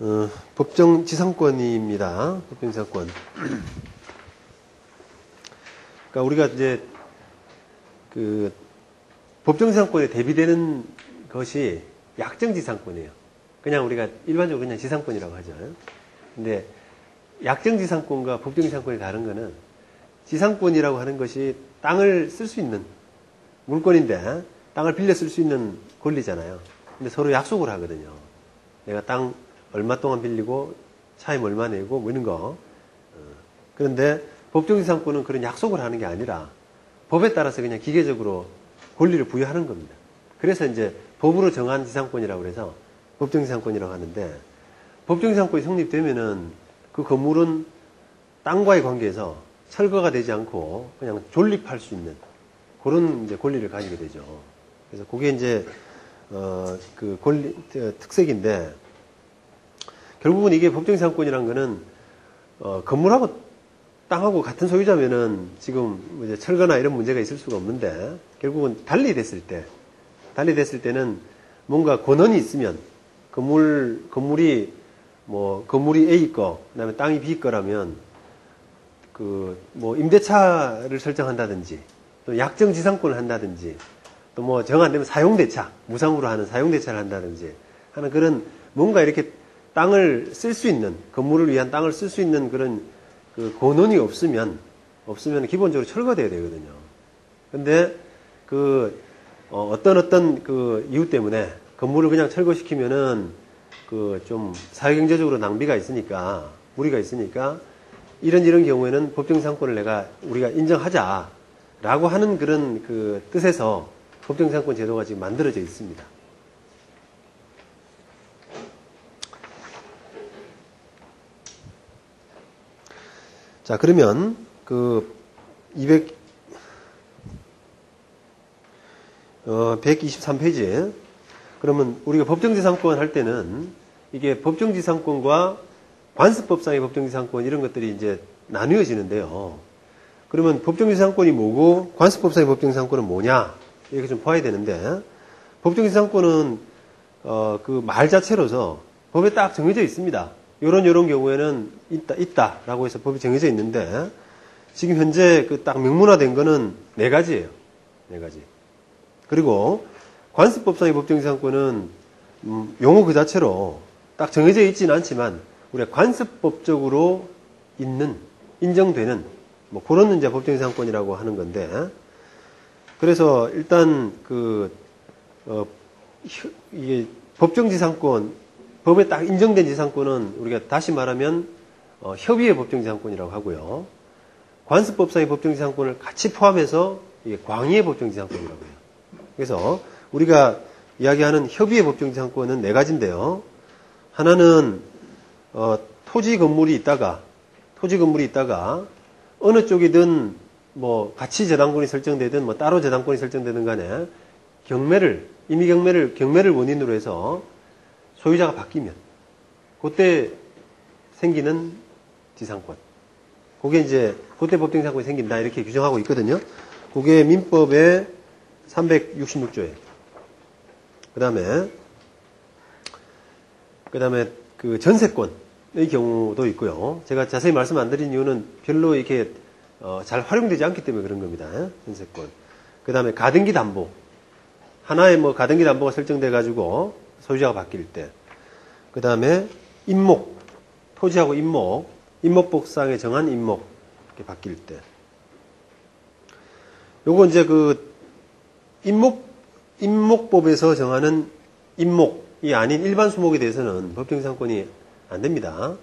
어, 법정 지상권입니다. 법정 지상권. 그러니까 우리가 이제 그 법정 지상권에 대비되는 것이 약정 지상권이에요. 그냥 우리가 일반적으로 그냥 지상권이라고 하죠. 근데 약정 지상권과 법정 지상권이 다른 거는 지상권이라고 하는 것이 땅을 쓸 수 있는 물건인데 땅을 빌려 쓸 수 있는 권리잖아요. 근데 서로 약속을 하거든요. 내가 땅 얼마 동안 빌리고 차임 얼마 내고 뭐 이런 거. 어. 그런데 법정지상권은 그런 약속을 하는 게 아니라 법에 따라서 그냥 기계적으로 권리를 부여하는 겁니다. 그래서 이제 법으로 정한 지상권이라고 해서 법정지상권이라고 하는데 법정지상권이 성립되면은 그 건물은 땅과의 관계에서 철거가 되지 않고 그냥 존립할 수 있는 그런 이제 권리를 가지게 되죠. 그래서 그게 이제 어 그 권리 특색인데 결국은 이게 법정지상권이란 거는 어 건물하고 땅하고 같은 소유자면은 지금 뭐 이제 철거나 이런 문제가 있을 수가 없는데 결국은 달리 됐을 때 달리 됐을 때는 뭔가 권한이 있으면 건물 건물이 뭐 건물이 A 거 그다음에 땅이 B 거라면 그 뭐 임대차를 설정한다든지 또 약정 지상권을 한다든지 또 뭐 정 안 되면 사용대차 무상으로 하는 사용대차를 한다든지 하는 그런 뭔가 이렇게 땅을 쓸 수 있는 건물을 위한 땅을 쓸 수 있는 그런 그 권한이 없으면 없으면 기본적으로 철거돼야 되거든요. 근데 그 어, 떤 어떤 그 이유 때문에 건물을 그냥 철거시키면은 그 좀 사회경제적으로 낭비가 있으니까 무리가 있으니까 이런 이런 경우에는 법정상권을 내가 우리가 인정하자라고 하는 그런 그 뜻에서 법정상권 제도가 지금 만들어져 있습니다. 자, 그러면 그 200, 어, 123페이지. 그러면 우리가 법정지상권 할 때는 이게 법정지상권과 관습법상의 법정지상권 이런 것들이 이제 나누어지는데요. 그러면 법정지상권이 뭐고 관습법상의 법정지상권은 뭐냐 이렇게 좀 봐야 되는데 법정 지상권은 어, 그 말 자체로서 법에 딱 정해져 있습니다. 요런 요런 경우에는 있다 있다라고 해서 법이 정해져 있는데 지금 현재 그 딱 명문화된 거는 네 가지예요. 네 가지. 그리고 관습법상의 법정지상권은 음, 용어 그 자체로 딱 정해져 있지는 않지만 우리가 관습법적으로 있는 인정되는 뭐 그런 이제 법정지상권이라고 하는 건데 그래서 일단 그 어, 이게 법정 지상권 법에 딱 인정된 지상권은 우리가 다시 말하면 어, 협의의 법정 지상권이라고 하고요. 관습법상의 법정 지상권을 같이 포함해서 이게 광의의 법정 지상권이라고 해요. 그래서 우리가 이야기하는 협의의 법정 지상권은 네 가지인데요. 하나는 어, 토지 건물이 있다가 토지 건물이 있다가 어느 쪽이든 뭐 같이 재단권이 설정되든 뭐 따로 재단권이 설정되든 간에 경매를 임의 경매를 경매를 원인으로 해서 소유자가 바뀌면 그때 생기는 지상권. 그게 이제 그때 법정지상권이 생긴다 이렇게 규정하고 있거든요. 그게 민법의 366조에. 그 다음에 그 다음에 그 전세권의 경우도 있고요. 제가 자세히 말씀 안 드린 이유는 별로 이렇게 어, 잘 활용되지 않기 때문에 그런 겁니다. 전세권. 그 다음에 가등기 담보. 하나의 뭐 가등기 담보가 설정돼 가지고 소유자가 바뀔 때. 그 다음에 임목, 토지하고 임목, 임목복상에 정한 임목 이렇게 바뀔 때. 요거 이제 그 임목 임목법에서 정하는 임목이 아닌 일반 수목에 대해서는 법정상권이 안 됩니다.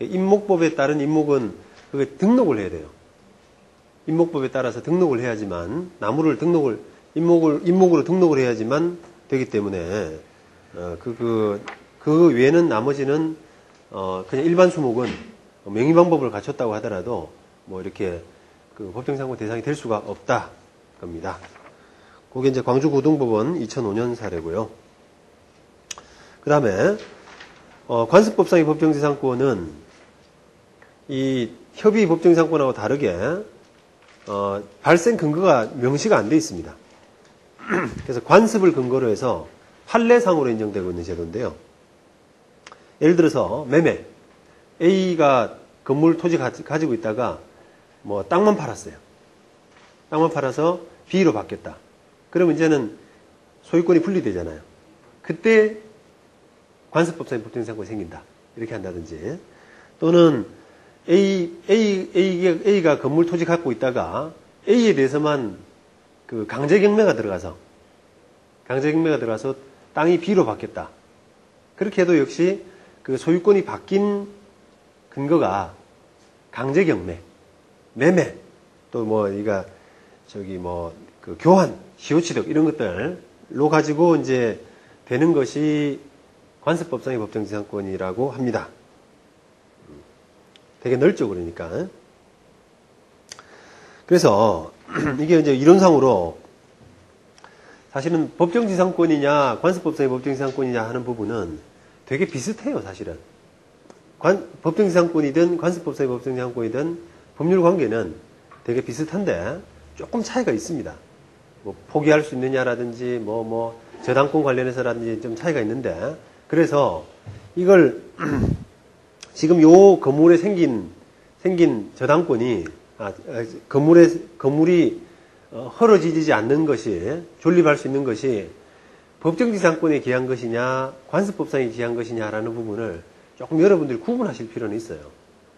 임목법에 따른 임목은 그게 등록을 해야 돼요. 임목법에 따라서 등록을 해야지만 나무를 등록을 임목을 임목으로 등록을 해야지만 되기 때문에 어, 그, 그, 그 외에는 나머지는, 어, 그냥 일반 수목은 명의 방법을 갖췄다고 하더라도 뭐 이렇게 그 법정상고 대상이 될 수가 없다. 겁니다. 그게 이제 광주고등법원 2005년 사례고요. 그 다음에, 어, 관습법상의 법정지상권은 이 협의 법정지상권하고 다르게, 어, 발생 근거가 명시가 안 돼 있습니다. 그래서 관습을 근거로 해서 판례상으로 인정되고 있는 제도인데요. 예를 들어서 매매. A가 건물 토지 가, 가지고 있다가 뭐 땅만 팔았어요. 땅만 팔아서 B로 바뀌었다. 그러면 이제는 소유권이 분리되잖아요. 그때 관습법상의 법정상권이 생긴다. 이렇게 한다든지 또는 A, A, A, A가 건물 토지 갖고 있다가 A에 대해서만 그 강제 경매가 들어가서 강제 경매가 들어가서 땅이 B로 바뀌었다. 그렇게 해도 역시 그 소유권이 바뀐 근거가 강제 경매, 매매, 또 뭐 이가 저기 뭐 그 교환, 시효취득 이런 것들로 가지고 이제 되는 것이 관습법상의 법정지상권이라고 합니다. 되게 넓죠, 그러니까. 그래서 이게 이제 이론상으로 사실은 법정지상권이냐 관습법상의 법정지상권이냐 하는 부분은 되게 비슷해요, 사실은. 관, 법정지상권이든 관습법상의 법정지상권이든 법률 관계는 되게 비슷한데 조금 차이가 있습니다. 뭐 포기할 수 있느냐라든지 뭐 뭐 저당권 관련해서라든지 좀 차이가 있는데 그래서 이걸 지금 요 건물에 생긴 생긴 저당권이 아, 건물에 건물이 어, 헐어지지 않는 것이 존립할 수 있는 것이 법정지상권에 기한 것이냐 관습법상에 기한 것이냐라는 부분을 조금 여러분들이 구분하실 필요는 있어요.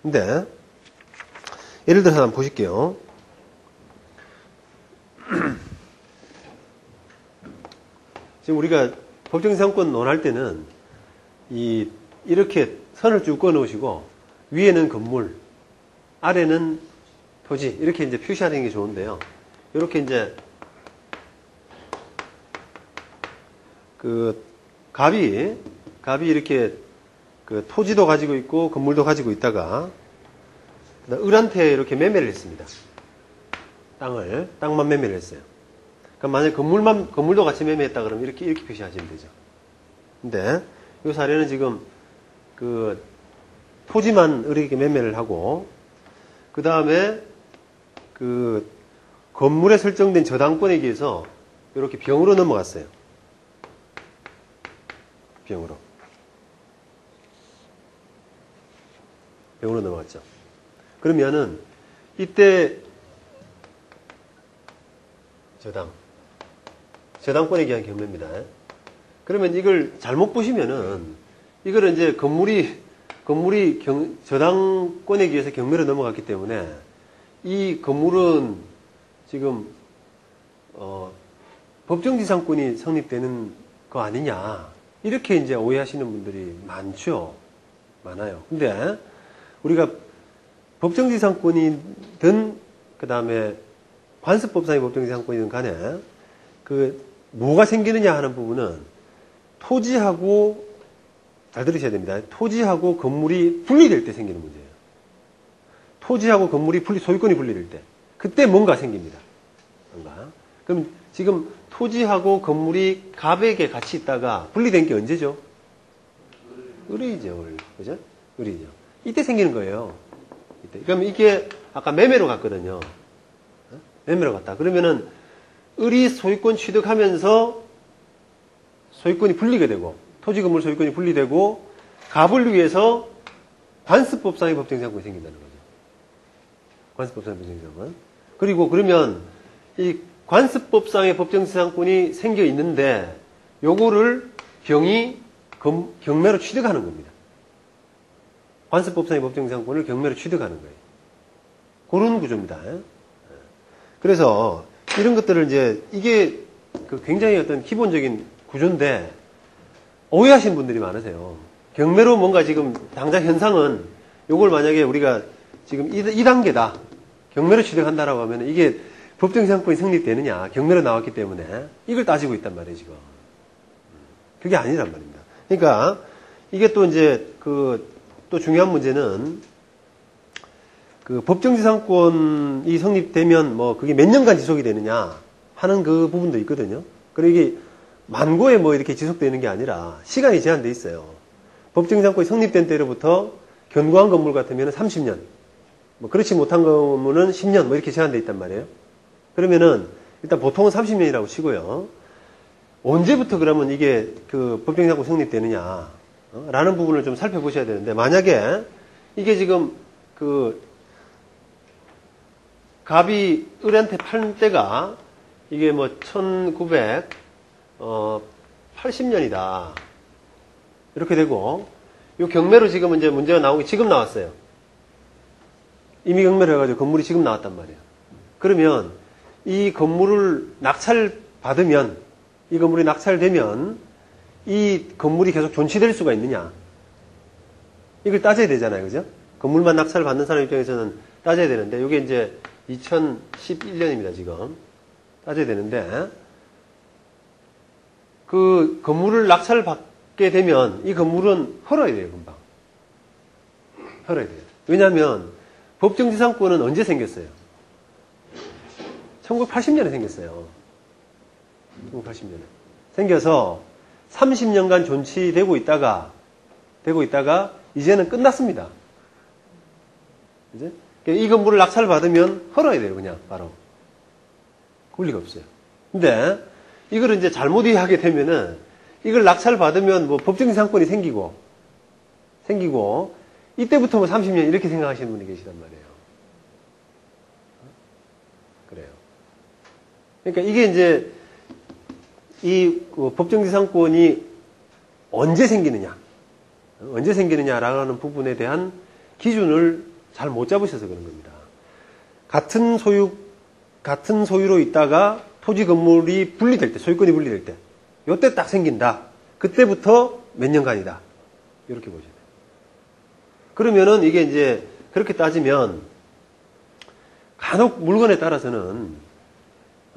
근데 예를 들어서 한번 보실게요. 지금 우리가 법정지상권 논할 때는 이 이렇게 선을 쭉 꺼 놓으시고 위에는 건물, 아래는 토지 이렇게 이제 표시하는 게 좋은데요. 이렇게 이제 그 갑이 갑이 이렇게 그 토지도 가지고 있고 건물도 가지고 있다가 을한테 이렇게 매매를 했습니다. 땅을 땅만 매매를 했어요. 그럼 만약 건물만 건물도 같이 매매했다 그러면 이렇게 이렇게 표시하시면 되죠. 근데 이 사례는 지금 그 토지만 을에게 매매를 하고 그 다음에 그 건물에 설정된 저당권에 의해서 이렇게 병으로 넘어갔어요. 병으로. 병으로 넘어갔죠. 그러면은 이때 저당 저당권에 의한 경매입니다. 그러면 이걸 잘못 보시면은 이거를 이제 건물이 건물이 경, 저당권에 의해서 경매로 넘어갔기 때문에 이 건물은 지금 어, 법정지상권이 성립되는 거 아니냐. 이렇게 이제 오해하시는 분들이 많죠. 많아요. 근데 우리가 법정지상권이든 그 다음에 관습법상의 법정지상권이든 간에 그 뭐가 생기느냐 하는 부분은 토지하고 잘 들으셔야 됩니다. 토지하고 건물이 분리될 때 생기는 문제예요. 토지하고 건물이 분리, 소유권이 분리될 때. 그때 뭔가 생깁니다. 뭔가. 그럼 지금 토지하고 건물이 갑에게 같이 있다가 분리된 게 언제죠? 을이죠, 을. 그죠? 을이죠. 이때 생기는 거예요. 이때. 그럼 이게 아까 매매로 갔거든요. 어? 매매로 갔다. 그러면은 을이 소유권 취득하면서 소유권이 분리게 되고 토지 건물 소유권이 분리되고 갑을 위해서 관습법상의 법정상권이 생긴다는 거죠. 관습법상의 법정상권. 그리고 그러면 이 관습법상의 법정상권이 생겨 있는데 요거를 경이 경매로 취득하는 겁니다. 관습법상의 법정상권을 경매로 취득하는 거예요. 그런 구조입니다. 그래서 이런 것들을 이제 이게 그 굉장히 어떤 기본적인 구조인데 오해하신 분들이 많으세요. 경매로 뭔가 지금 당장 현상은 이걸 만약에 우리가 지금 2, 단계다 경매로 취득한다라고 하면 이게 법정상권이 성립되느냐. 경매로 나왔기 때문에 이걸 따지고 있단 말이에요, 지금. 그게 아니란 말입니다. 그러니까 이게 또 이제 그 또 중요한 문제는 그 법정지상권이 성립되면 뭐 그게 몇 년간 지속이 되느냐 하는 그 부분도 있거든요. 그리고 이게 만고에 뭐 이렇게 지속되는 게 아니라 시간이 제한돼 있어요. 법정상권이 성립된 때로부터 견고한 건물 같으면 30년, 뭐 그렇지 못한 건물은 10년 뭐 이렇게 제한돼 있단 말이에요. 그러면은 일단 보통은 30년이라고 치고요. 언제부터 그러면 이게 그 법정상권 성립되느냐 어? 라는 부분을 좀 살펴보셔야 되는데 만약에 이게 지금 그 갑이 을한테 팔 때가 이게 뭐 1980년이다 이렇게 되고 이 경매로 지금 이제 문제가 게 지금 나왔어요. 이미 경매를 해가지고 건물이 지금 나왔단 말이에요. 그러면 이 건물을 낙찰 받으면 이 건물이 낙찰되면 이 건물이 계속 존치될 수가 있느냐? 이걸 따져야 되잖아요, 그죠? 건물만 낙찰 받는 사람 입장에서는 따져야 되는데 이게 이제 2011년입니다, 지금 따져야 되는데 그 건물을 낙찰 받게 되면 이 건물은 헐어야 돼요, 금방. 헐어야 돼요. 왜냐하면 법정지상권은 언제 생겼어요? 1980년에 생겼어요. 1980년에. 생겨서 30년간 존치되고 있다가, 되고 있다가, 이제는 끝났습니다. 이제? 이 건물을 낙찰 받으면 헐어야 돼요, 그냥, 바로. 권리가 없어요. 근데, 이걸 이제 잘못 이해하게 되면은, 이걸 낙찰 받으면 뭐 법정 상권이 생기고, 생기고, 이때부터 뭐 30년 이렇게 생각하시는 분이 계시단 말이에요. 그래요. 그러니까 이게 이제 이 법정지상권이 언제 생기느냐, 언제 생기느냐라는 부분에 대한 기준을 잘 못 잡으셔서 그런 겁니다. 같은 소유, 같은 소유로 있다가 토지 건물이 분리될 때, 소유권이 분리될 때, 요때 딱 생긴다. 그때부터 몇 년간이다. 이렇게 보셔야. 그러면은 이게 이제 그렇게 따지면 간혹 물건에 따라서는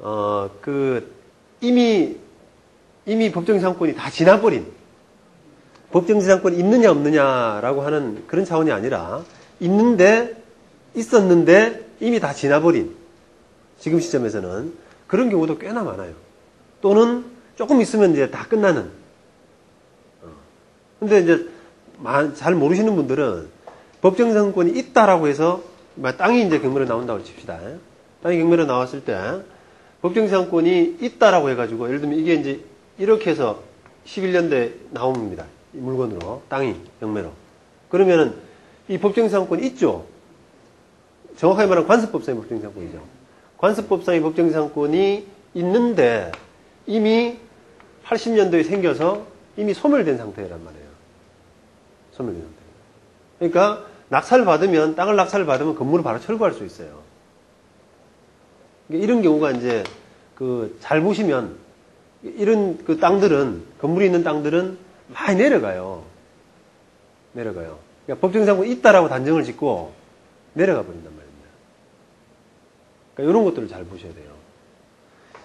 어 그 이미 이미 법정지상권이 다 지나버린 법정지상권이 있느냐 없느냐라고 하는 그런 차원이 아니라 있는데 있었는데 이미 다 지나버린 지금 시점에서는 그런 경우도 꽤나 많아요. 또는 조금 있으면 이제 다 끝나는. 어. 근데 이제 잘 모르시는 분들은 법정상권이 있다라고 해서 땅이 이제 경매로 나온다고 칩시다. 땅이 경매로 나왔을 때 법정상권이 있다라고 해가지고 예를 들면 이게 이제 이렇게 해서 11년대 나옵니다. 물건으로 땅이 경매로. 그러면은 이 법정상권이 있죠. 정확하게 말하면 관습법상의 법정상권이죠. 관습법상의 법정상권이 있는데 이미 80년도에 생겨서 이미 소멸된 상태란 말이에요. 소멸된 상태. 그러니까 낙찰 받으면 땅을 낙찰 받으면 건물을 바로 철거할 수 있어요. 그러니까 이런 경우가 이제 그 잘 보시면 이런 그 땅들은 건물이 있는 땅들은 많이 내려가요. 내려가요. 그러니까 법정상권 있다라고 단정을 짓고 내려가 버린단 말입니다. 그러니까 이런 것들을 잘 보셔야 돼요.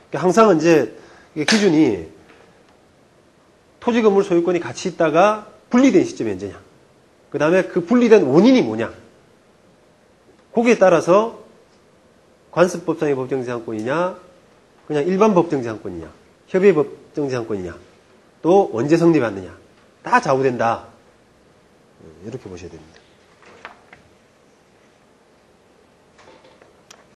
그러니까 항상 이제 기준이 토지 건물 소유권이 같이 있다가 분리된 시점이 언제냐. 그 다음에 그 분리된 원인이 뭐냐. 거기에 따라서 관습법상의 법정지상권이냐, 그냥 일반 법정지상권이냐, 협의 법정지상권이냐, 또 언제 성립하느냐. 다 좌우된다. 이렇게 보셔야 됩니다.